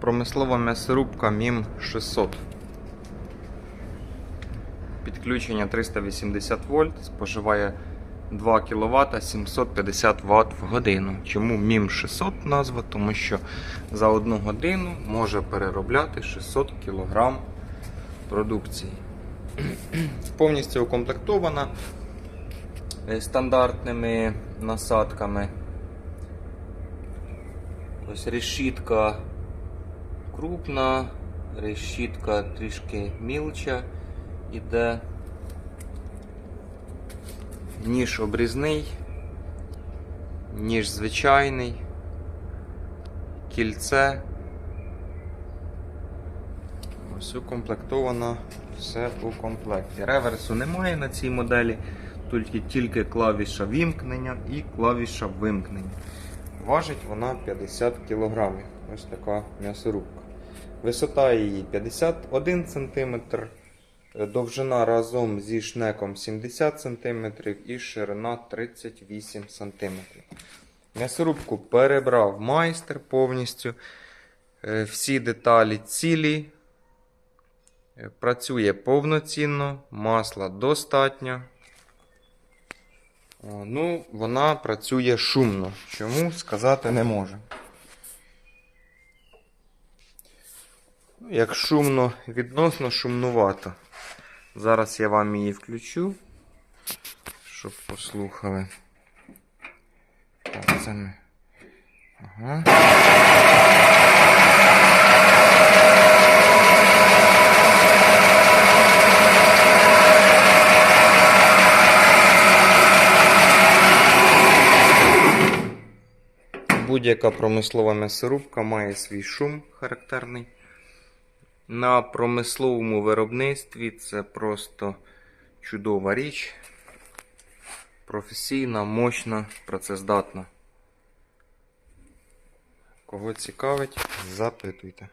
Промислова м'ясорубка МІМ 600. Підключення 380 вольт, споживає 2 кВт 750 Вт в годину. Чому МІМ 600 назва? Тому що за одну годину може переробляти 600 кг продукції. Повністю укомплектована е, стандартними насадками. Ось решітка крупна, решітка трішки мілча іде. Ніж обрізний, ніж звичайний, кільце. Ось укомплектовано все у комплекті. Реверсу немає на цій моделі, тільки, тільки клавіша вімкнення і клавіша вимкнення. Важить вона 50 кг. Ось така м'ясорубка. Висота її 51 см, довжина разом зі шнеком 70 см і ширина 38 см. М'ясорубку перебрав майстер повністю. Е, Всі деталі цілі. Е, Працює повноцінно, масла достатньо. Ну, вона працює шумно. Чому сказати не можу. Як шумно, відносно шумнувато. Зараз я вам її включу, щоб послухали. Так, це ми. Ага. Будь-яка промислова м'ясорубка має свій шум характерний. На промисловому виробництві це просто чудова річ. Професійна, мощна, працездатна. Кого цікавить, запитуйте.